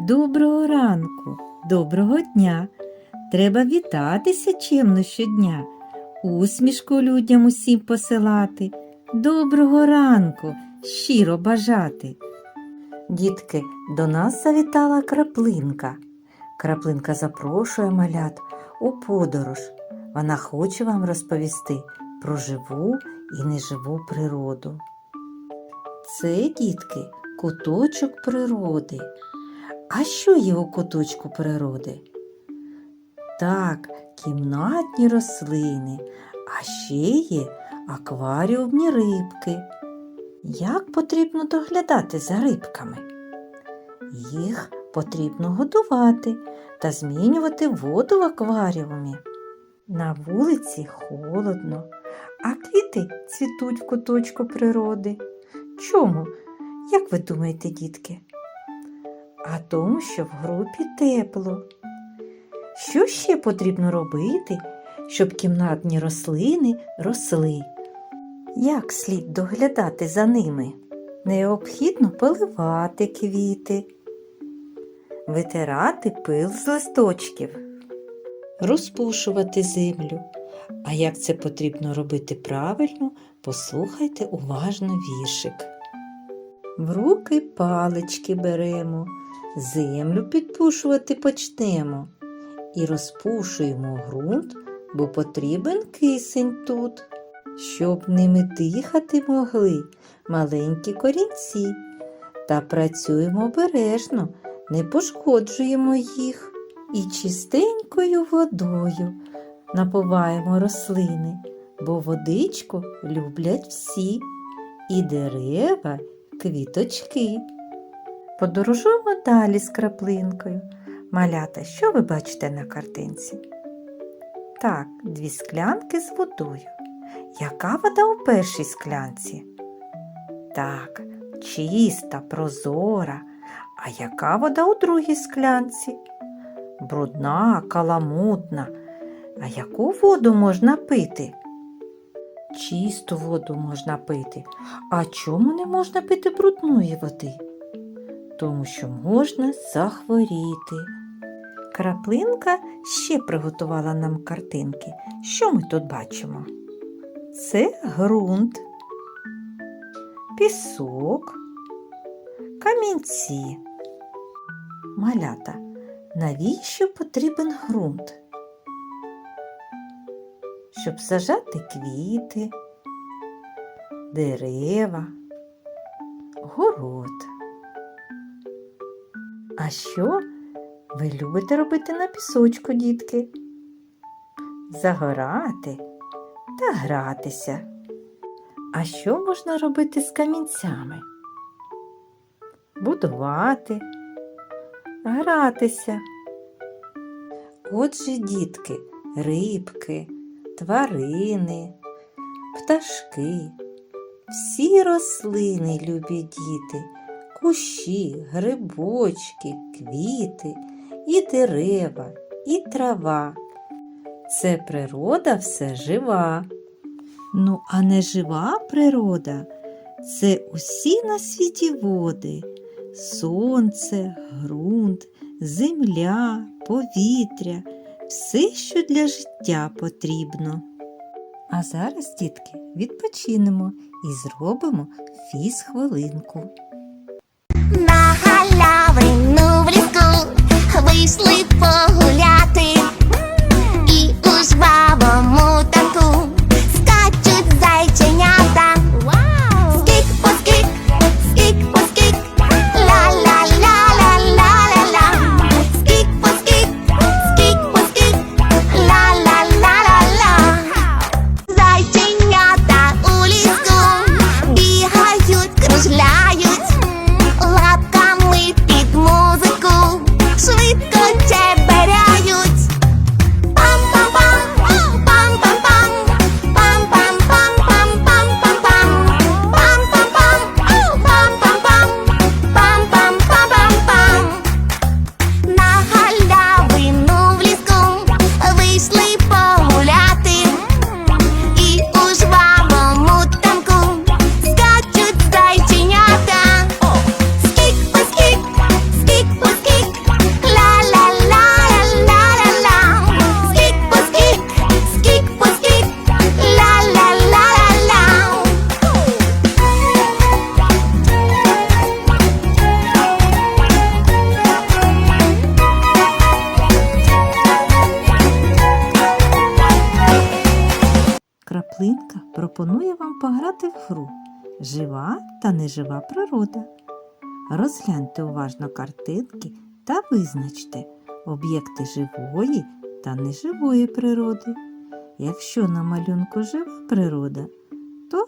Доброго ранку, доброго дня. Треба вітатися чемно щодня, усмішку людям усім посилати, доброго ранку, щиро бажати. Дітки, до нас завітала краплинка. Краплинка запрошує малят у подорож. Вона хоче вам розповісти про живу і неживу природу. Це, дітки, куточок природи. А що є у куточку природи? Так, кімнатні рослини, а ще є акваріумні рибки. Як потрібно доглядати за рибками? Їх потрібно годувати та змінювати воду в акваріумі. На вулиці холодно, а квіти цвітуть в куточку природи. Чому? Як ви думаєте, дітки? А тому, що в групі тепло. Що ще потрібно робити, щоб кімнатні рослини росли? Як слід доглядати за ними? Необхідно поливати квіти, витирати пил з листочків, розпушувати землю. А як це потрібно робити правильно, послухайте уважно віршик. В руки палички беремо, землю підпушувати почнемо і розпушуємо ґрунт, бо потрібен кисень тут, щоб ними дихати могли маленькі корінці. Та працюємо обережно, не пошкоджуємо їх і чистенькою водою напуваємо рослини, бо водичку люблять всі, і дерева, квіточки. Подорожуємо далі з краплинкою. Малята, що ви бачите на картинці? Так, дві склянки з водою. Яка вода у першій склянці? Так, чиста, прозора. А яка вода у другій склянці? Брудна, каламутна. А яку воду можна пити? Чисту воду можна пити. А чому не можна пити брудної води? Тому що можна захворіти. Краплинка ще приготувала нам картинки. Що ми тут бачимо? Це ґрунт, пісок, камінці. Малята, навіщо потрібен ґрунт? Щоб сажати квіти, дерева, город. А що ви любите робити на пісочку, дітки? Загорати та гратися. А що можна робити з камінцями? Будувати, гратися. Отже, дітки, рибки, тварини, пташки, всі рослини, любі діти, кущі, грибочки, квіти, і дерева, і трава. Це природа все жива. Ну, а не жива природа це усі на світі води, сонце, ґрунт, земля, повітря, все, що для життя потрібно. А зараз, дітки, відпочинемо і зробимо фіз-хвилинку. На вийшли погуляти пропонує вам пограти в гру Жива та нежива природа. Розгляньте уважно картинки та визначте об'єкти живої та неживої природи. Якщо на малюнку жива природа, то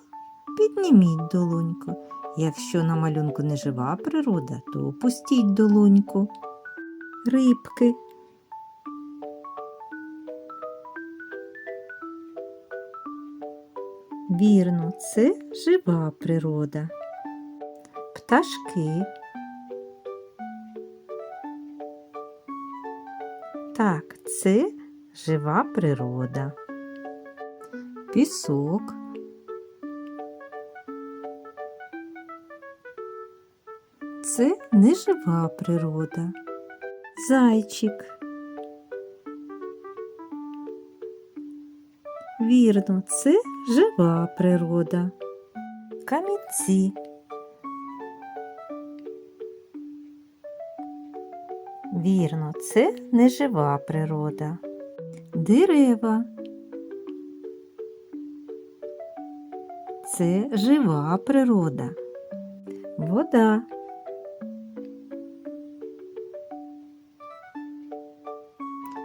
підніміть долоньку. Якщо на малюнку нежива природа, то опустіть долоньку. Рибки. Вірно, це жива природа. Пташки. Так, це жива природа. Пісок. Це нежива природа. Зайчик. Вірно, це жива природа. Камінці. Вірно, це нежива природа. Дерева. Це жива природа. Вода.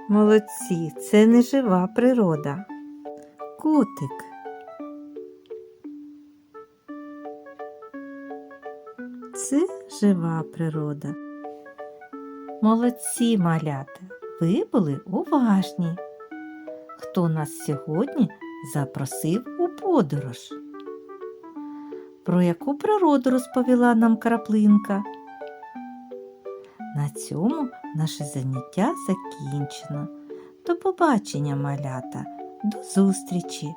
Молодці, це нежива природа. Котик. Це жива природа. Молодці малята, ви були уважні. Хто нас сьогодні запросив у подорож? Про яку природу розповіла нам краплинка? На цьому наше заняття закінчено. До побачення, малята, до зустрічі!